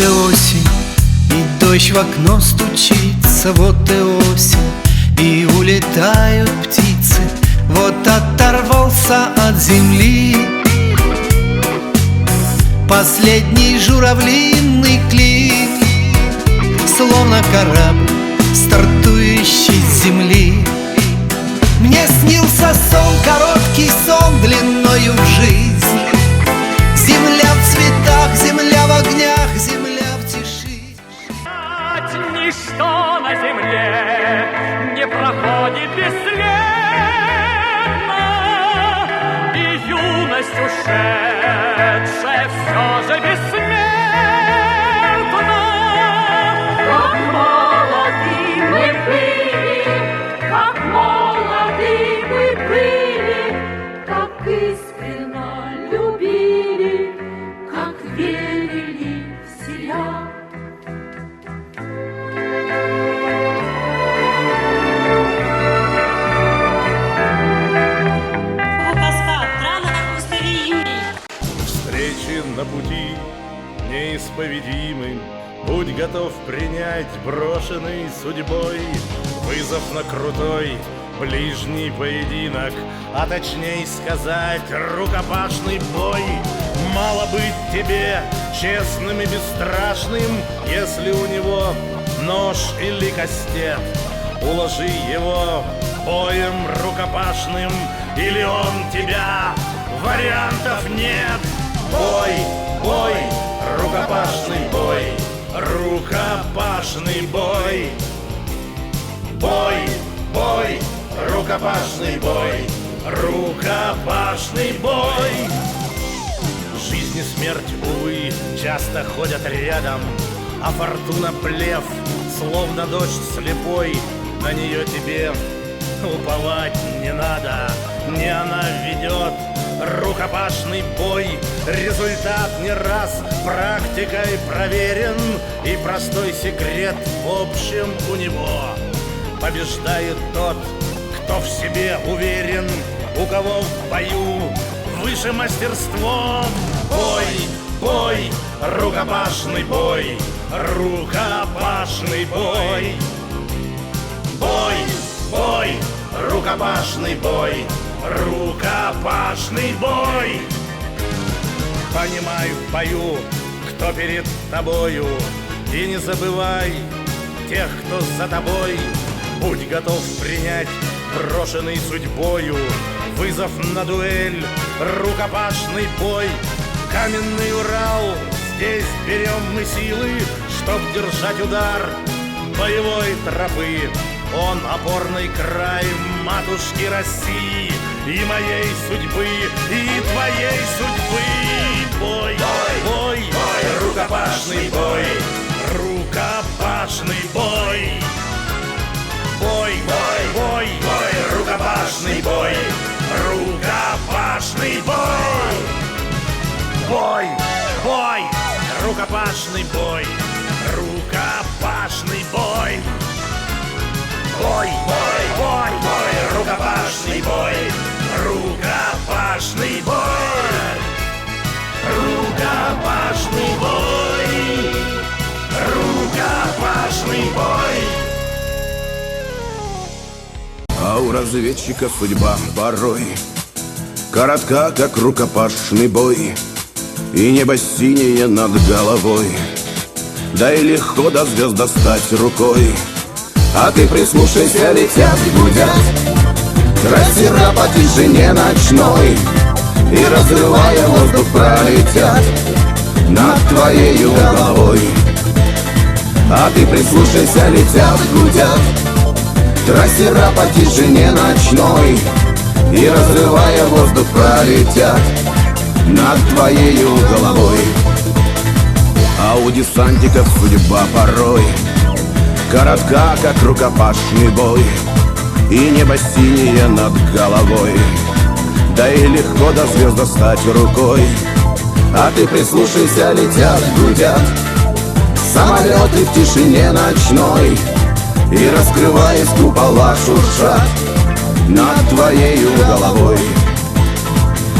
и осень И дождь в окно стучится Вот и осень И улетают птицы. Вот оторвался от земли. Последний журавлиный клик Словно корабль, стартующий с земли. Мне снился сон, короткий сон Длиною Будь готов принять брошенный судьбой Вызов на крутой ближний поединок А точнее сказать рукопашный бой. Мало быть тебе честным и бесстрашным Если у него нож или кастет Уложи его боем рукопашным Или он тебя. Вариантов нет. Бой, бой, рукопашный Рукопашный бой. Бой, бой, рукопашный бой Рукопашный бой. Жизнь и смерть, увы, часто ходят рядом А фортуна плев, словно дождь слепой На нее тебе уповать не надо Не она ведет рукопашный бой. Результат не раз практикой проверен И простой секрет в общем у него. Побеждает тот, кто в себе уверен У кого в бою выше мастерством Бой, бой, рукопашный бой Рукопашный бой. Бой, бой, рукопашный бой Рукопашный бой. Понимай в бою, кто перед тобою. И не забывай тех, кто за тобой. Будь готов принять брошенный судьбою. Вызов на дуэль, рукопашный бой. Каменный Урал, здесь берем мы силы Чтоб держать удар боевой тропы. Он опорный край матушки России И моей судьбы, и твоей судьбы. Бой, бой, бой, рукопашный бой Рукопашный бой. Бой, бой, бой, бой, рукопашный бой Рукопашный бой. Бой, бой, рукопашный бой Рукопашный бой. Бой, бой, бой, у разведчика судьба порой. Коротка, как рукопашный бой И небо синее над головой. Да и легко до звезд достать рукой. А ты прислушайся, летят, гудят. Трассера по тишине ночной И разрывая воздух пролетят Над твоей головой. А ты прислушайся, летят, гудят Трассера по тишине ночной И разрывая воздух пролетят Над твоей головой. А у десантиков судьба порой Коротка, как рукопашный бой И небо синее над головой. Да и легко до звезд достать рукой. А ты прислушайся, летят, гудят Самолеты в тишине ночной И раскрываясь купола шуршат Над твоей головой.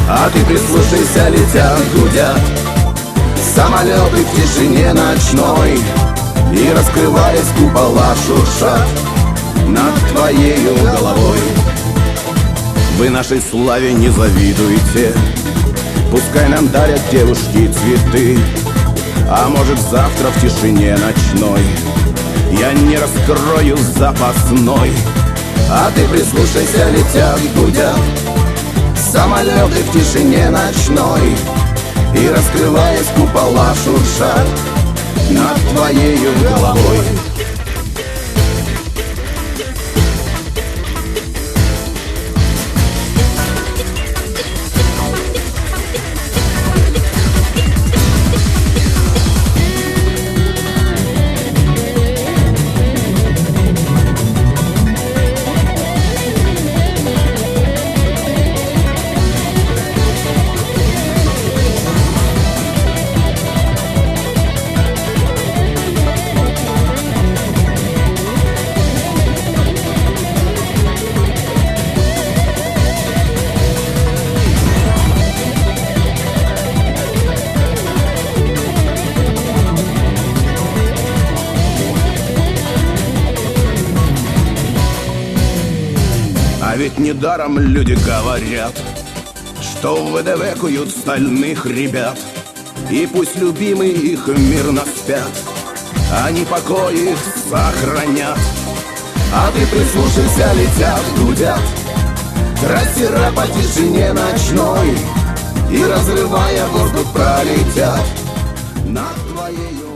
А ты прислушайся, летят, гудят Самолеты в тишине ночной И раскрываясь купола шуршат Над твоею головой. Вы нашей славе не завидуете Пускай нам дарят девушки цветы А может завтра в тишине ночной не раскрою запасной. А ты прислушайся, летят, гудят Самолеты в тишине ночной. И раскрываясь купола шуршат Над твоею головой А ведь недаром люди говорят Что в ВДВ куют стальных ребят. И пусть любимые их мирно спят Они покой их сохранят. А ты прислушайся, летят, гудят. Трассера по тишине ночной И разрывая воздух пролетят. Над твоею